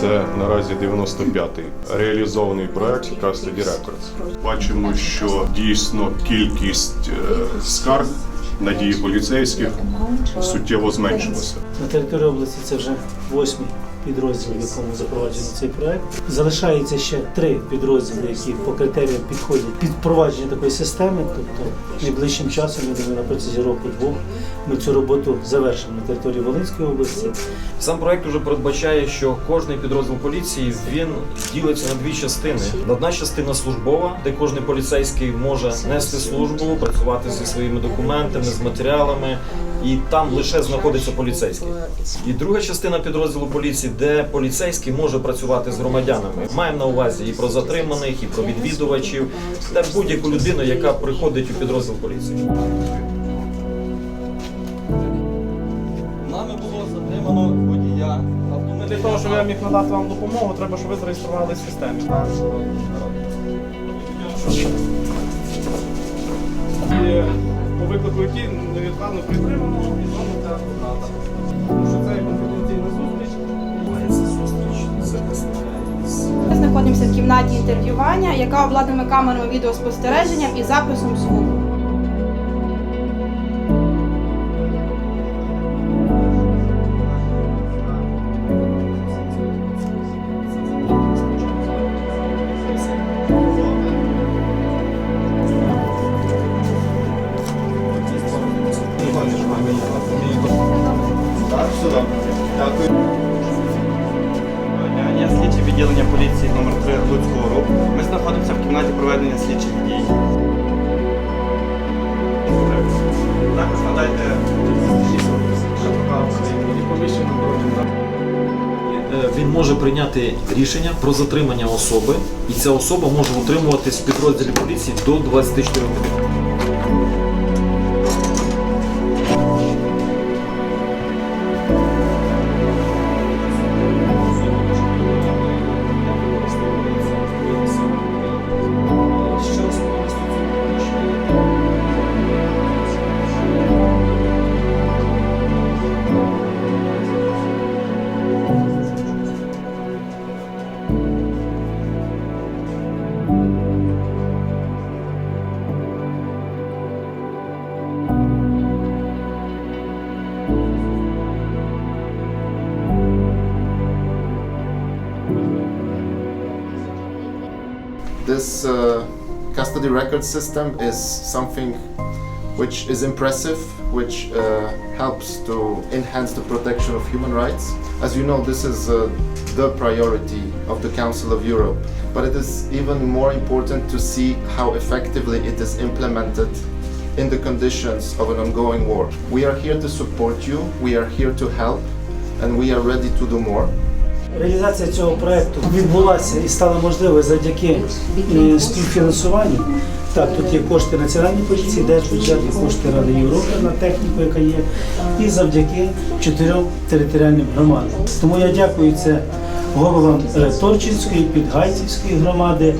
Це наразі 95-й реалізований проект Custody Records. Бачимо, що дійсно кількість е, скарг на дії поліцейських суттєво зменшилася. На території області це вже восьмий підрозділ, в якому запроваджений цей проект. Залишається ще три підрозділи, які по критеріям підходять під впровадження такої системи. Тобто найближчим часом, я думаю, на протязі року-двох ми цю роботу завершимо на території Волинської області. Сам проект уже передбачає, що кожний підрозділ поліції він ділиться на дві частини. Одна частина службова, де кожен поліцейський може нести службу, працювати зі своїми документами, з матеріалами, і там лише знаходиться поліцейський. І друга частина підрозділу поліції, де поліцейський може працювати з громадянами. Маємо на увазі і про затриманих, і про відвідувачів, та будь-яку людину, яка приходить у підрозділ поліції. Нами було затримано водія. Для того, щоб я міг надати вам допомогу, треба, щоб ви зареєструвалися в системі. І по виклику який невідкладно притримано і знову для адвоката. Знаходимося в кімнаті інтерв'ювання, яка обладнана камерами відеоспостереження і записом звуку. Відділення поліції номер 3 Луцького руху. Ми знаходимося в кімнаті проведення слідчих дій. Також надайте Е, Він може прийняти рішення про затримання особи, і ця особа може утримуватись в підрозділі поліції до 24 годин. This uh, custody record system is something which is impressive, which uh, helps to enhance the protection of human rights. As you know, this is uh, the priority of the Council of Europe, but it is even more important to see how effectively it is implemented in the conditions of an ongoing war. We are here to support you, we are here to help, and we are ready to do more. Реалізація цього проекту відбулася і стала можливою завдяки е, співфінансуванню. Так, тут є кошти Національної поліції, держбюджет, кошти Ради Європи на техніку, яка є, і завдяки чотирьом територіальним громадам. Тому я дякую це головам е, Торчинської, Підгайцівської громади,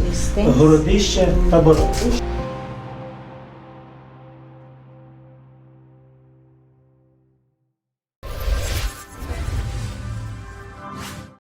Городища та Бородища.